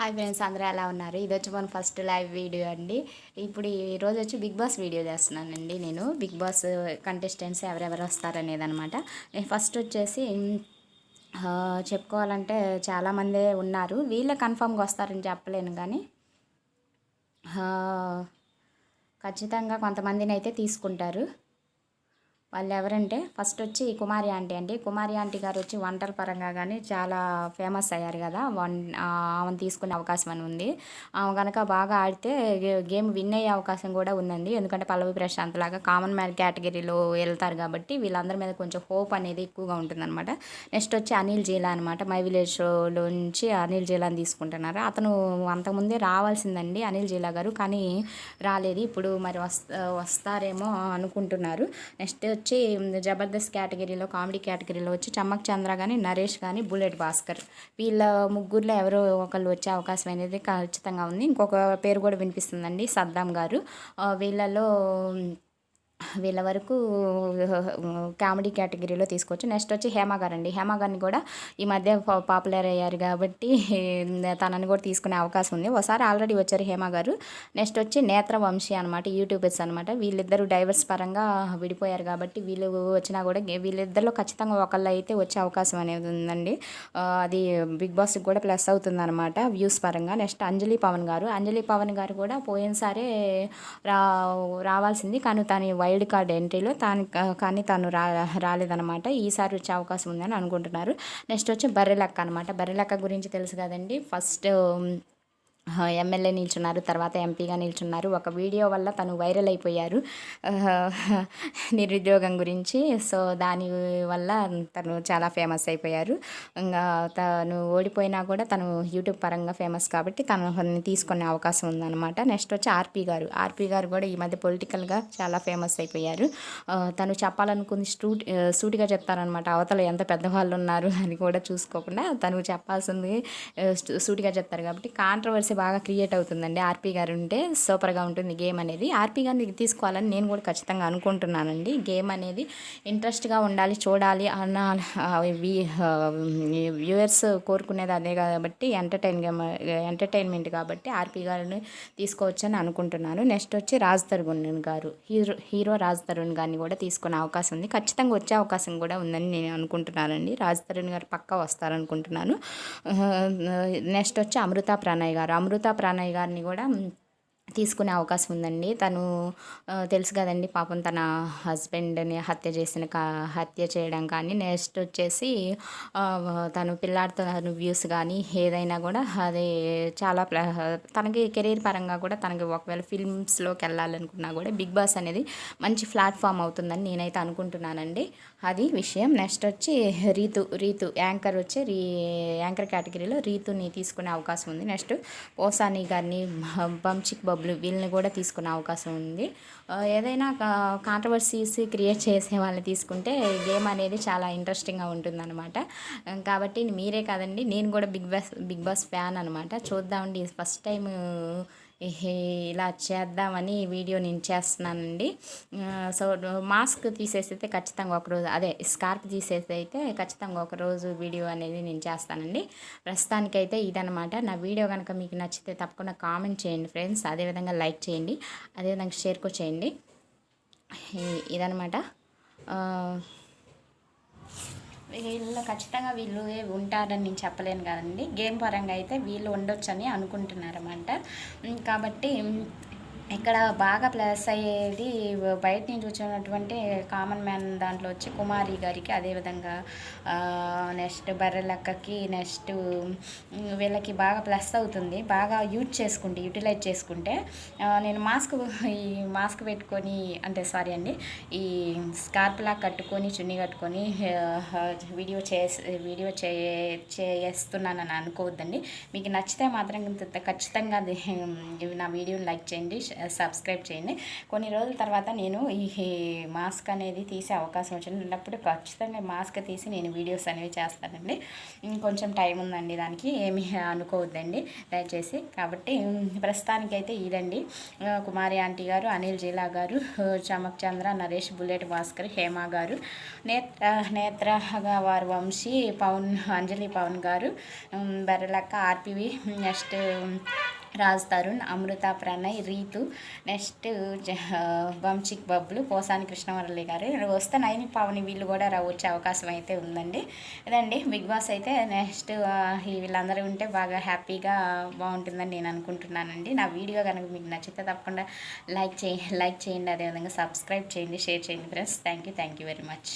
Hi friends అందరూ ఎలా ఉన్నారు? ఇది వచ్చి మన ఫస్ట్ లైవ్ వీడియో అండి. ఇప్పుడు ఈ వచ్చి బిగ్ బాస్ వీడియో చేస్తున్నానండి నేను. బిగ్ బాస్ కంటెస్టెంట్స్ ఎవరెవరు వస్తారనేది అనమాట నేను ఫస్ట్ వచ్చేసి చెప్పుకోవాలంటే చాలామందే ఉన్నారు. వీళ్ళే కన్ఫామ్గా వస్తారని చెప్పలేను కానీ ఖచ్చితంగా కొంతమందిని అయితే తీసుకుంటారు. వాళ్ళు ఎవరంటే ఫస్ట్ వచ్చి కుమారి ఆంటీ అండి. కుమారి ఆంటీ గారు వచ్చి వంటల పరంగా కానీ చాలా ఫేమస్ అయ్యారు కదా. వన్ ఆమె ఆమెను తీసుకునే అవకాశం అని ఉంది. ఆమె కనుక బాగా ఆడితే గే- గేమ్ విన్ అయ్యే అవకాశం కూడా ఉందండి. ఎందుకంటే పల్లవి ప్రశాంత్ లాగా కామన్ మ్యాన్ కేటగిరీలో వెళ్తారు కాబట్టి వీళ్ళందరి మీద కొంచెం హోప్ అనేది ఎక్కువగా ఉంటుందన్నమాట. నెక్స్ట్ వచ్చి అనిల్ జీలా అనమాట మై విలేజ్ నుంచి అనిల్ జీలాని తీసుకుంటున్నారు. అతను అంతకుముందే రావాల్సిందండి అనిల్ జీలా గారు. కానీ రాలేదు. ఇప్పుడు మరి వస్త వస్తారేమో అనుకుంటున్నారు. నెక్స్ట్ వచ్చి జబర్దస్త్ కేటగిరీలో కామెడీ కేటగిరీలో వచ్చి చమ్మక్ చంద్ర కానీ నరేష్ కానీ బుల్లెట్ భాస్కర్. వీళ్ళ ముగ్గురులో ఎవరో ఒకళ్ళు వచ్చే అవకాశం అనేది ఖచ్చితంగా ఉంది. ఇంకొక పేరు కూడా వినిపిస్తుందండి సద్దాం గారు. వీళ్ళలో వీళ్ళ వరకు కామెడీ కేటగిరీలో తీసుకోవచ్చు నెక్స్ట్ వచ్చి హేమ గారు అండి హేమ గారిని కూడా ఈ మధ్య పాపులర్ అయ్యారు కాబట్టి తనని కూడా తీసుకునే అవకాశం ఉంది. ఒకసారి ఆల్రెడీ వచ్చారు హేమ గారు. నెక్స్ట్ వచ్చి నేత్ర వంశీ అనమాట యూట్యూబర్స్ అనమాట వీళ్ళిద్దరూ డైవర్స్ పరంగా విడిపోయారు కాబట్టి వీళ్ళు వచ్చినా కూడా వీళ్ళిద్దరిలో ఖచ్చితంగా ఒకళ్ళు అయితే వచ్చే అవకాశం అనేది ఉందండి. అది బిగ్ బాస్కి కూడా ప్లస్ అవుతుంది అనమాట వ్యూస్ పరంగా. నెక్స్ట్ అంజలి పవన్ గారు. అంజలి పవన్ గారు కూడా పోయినసారే రా రావాల్సింది. కానీ తను వైల్డ్ కార్డ్ ఎంట్రీలో తాను కానీ తను రా రాలేదనమాట ఈసారి వచ్చే అవకాశం ఉందని అనుకుంటున్నారు. నెక్స్ట్ వచ్చి బర్రెలక్క అనమాట బర్రెలక్క గురించి తెలుసు కదండి. ఫస్ట్ ఎమ్మెల్యే నిల్చున్నారు తర్వాత ఎంపీగా నిల్చున్నారు. ఒక వీడియో వల్ల తను వైరల్ అయిపోయారు. నిరుద్యోగం గురించి. సో దాని వల్ల తను చాలా ఫేమస్ అయిపోయారు. ఇంకా తను ఓడిపోయినా కూడా తను యూట్యూబ్ పరంగా ఫేమస్ కాబట్టి తను తీసుకునే అవకాశం ఉందన్నమాట. నెక్స్ట్ వచ్చి ఆర్పి గారు. ఆర్పి గారు కూడా ఈ మధ్య పొలిటికల్గా చాలా ఫేమస్ అయిపోయారు. తను చెప్పాలనుకుంది స్టూట్ సూటిగా చెప్తారనమాట అవతల ఎంత పెద్దవాళ్ళు ఉన్నారు అని కూడా చూసుకోకుండా తను చెప్పాల్సింది సూటిగా చెప్తారు కాబట్టి కాంట్రవర్సీ బాగా క్రియేట్ అవుతుందండి. ఆర్పి గారు ఉంటే సూపర్గా ఉంటుంది గేమ్ అనేది. ఆర్పి గారిని తీసుకోవాలని నేను కూడా ఖచ్చితంగా అనుకుంటున్నానండి. గేమ్ అనేది ఇంట్రెస్ట్గా ఉండాలి చూడాలి అన్న వ్యూయర్స్ కోరుకునేది అదే కాబట్టి ఎంటర్టైన్ ఎంటర్టైన్మెంట్ కాబట్టి ఆర్పి గారిని తీసుకోవచ్చని అనుకుంటున్నాను. నెక్స్ట్ వచ్చి రాజ్ తరుణ్ గారు. హీరో హీరో రాజ్ తరుణ్ గారిని కూడా తీసుకునే అవకాశం ఉంది. ఖచ్చితంగా వచ్చే అవకాశం కూడా ఉందని నేను అనుకుంటున్నానండి. రాజ్ తరుణ్ గారు పక్కా వస్తారనుకుంటున్నాను. నెక్స్ట్ వచ్చి అమృత ప్రణయ్ గారు. అమృత ప్రాణయ్య గారిని కూడా తీసుకునే అవకాశం ఉందండి. తను తెలుసు కదండి పాపం తన హస్బెండ్ని హత్య చేసిన కా హత్య చేయడం కానీ నెక్స్ట్ వచ్చేసి తను పిల్లాడితో తను వ్యూస్ కానీ ఏదైనా కూడా అది చాలా ప్ల తనకి కెరీర్ పరంగా కూడా తనకి ఒకవేళ ఫిల్మ్స్లోకి వెళ్ళాలనుకున్నా కూడా బిగ్ బాస్ అనేది మంచి ప్లాట్ఫామ్ అవుతుందని నేనైతే అనుకుంటున్నానండి. అది విషయం. నెక్స్ట్ వచ్చి రీతు రీతు యాంకర్ వచ్చి రీ యాంకర్ కేటగిరీలో రీతుని తీసుకునే అవకాశం ఉంది. నెక్స్ట్ ఓసాని గారిని బంచిక్ బబ్లు వీళ్ళని కూడా తీసుకునే అవకాశం ఉంది. ఏదైనా కాంట్రవర్సీస్ క్రియేట్ చేసే వాళ్ళని తీసుకుంటే గేమ్ అనేది చాలా ఇంట్రెస్టింగ్గా ఉంటుందన్నమాట. కాబట్టి మీరే కాదండి నేను కూడా Bigg Boss Bigg Boss fan అనమాట చూద్దామండి ఫస్ట్ టైం ఇలా చేద్దామని ఈ వీడియో నేను చేస్తున్నానండి. సో మాస్క్ తీసేసి అయితే ఖచ్చితంగా ఒకరోజు అదే స్కార్ప్ తీసేసి అయితే ఖచ్చితంగా ఒకరోజు వీడియో అనేది నేను చేస్తానండి. ప్రస్తుతానికైతే ఇదనమాట నా వీడియో కనుక మీకు నచ్చితే తప్పకుండా కామెంట్ చేయండి ఫ్రెండ్స్. అదేవిధంగా లైక్ చేయండి. అదేవిధంగా షేర్ కూడా చేయండి. ఇదనమాట వీళ్ళు ఖచ్చితంగా వీళ్ళు ఉంటారని నేను చెప్పలేను కదండి. గేమ్ పరంగా అయితే వీళ్ళు ఉండొచ్చని అనుకుంటున్నారన్నమాట. కాబట్టి ఇక్కడ బాగా ప్లస్ అయ్యేది బయట నుంచి వచ్చినటువంటి కామన్ మ్యాన్ దాంట్లో వచ్చి కుమారి గారికి అదేవిధంగా నెక్స్ట్ బర్రెలక్కకి నెక్స్ట్ వీళ్ళకి బాగా ప్లస్ అవుతుంది. బాగా యూజ్ చేసుకుంటే యూటిలైజ్ చేసుకుంటే నేను మాస్క్ ఈ మాస్క్ పెట్టుకొని అంటే సారీ అండి ఈ స్కార్ప్లా కట్టుకొని చున్నీ కట్టుకొని వీడియో చేసి వీడియో చే చేస్తున్నానని అనుకోవద్దండి. మీకు నచ్చితే మాత్రం ఖచ్చితంగా అది నా వీడియోని లైక్ చేయండి సబ్స్క్రైబ్ చేయండి. కొన్ని రోజుల తర్వాత నేను ఈ మాస్క్ అనేది తీసే అవకాశం వచ్చింది. ఉన్నప్పుడు ఖచ్చితంగా మాస్క్ తీసి నేను వీడియోస్ అనేవి చేస్తానండి. కొంచెం టైం ఉందండి దానికి ఏమి అనుకోవద్దండి. దయచేసి కాబట్టి ప్రస్తుతానికైతే ఇదండి. కుమారి ఆంటీ గారు అనిల్ జిల్లా గారు చమక్ చంద్ర నరేష్ బుల్లెట్ భాస్కర్ హేమ గారు నేత్ర నేత్ర వారు వంశీ పవన్ అంజలి పవన్ గారు బెర్రలక్క R P V next Raj Tarun Amrita Pranay Ritu next Vamshik Babbulu Posani Krishnavarali గారు. వస్తే నైని పావని వీళ్ళు కూడా వచ్చే అవకాశం అయితే ఉందండి. ఇదండి బిగ్ బాస్ అయితే నెక్స్ట్ వీళ్ళందరూ ఉంటే బాగా హ్యాపీగా బాగుంటుందని నేను అనుకుంటున్నానండి. నా వీడియో కనుక మీకు నచ్చితే తప్పకుండా లైక్ చేయ లైక్ చేయండి. అదేవిధంగా సబ్స్క్రైబ్ చేయండి షేర్ చేయండి friends. Thank you thank you very much.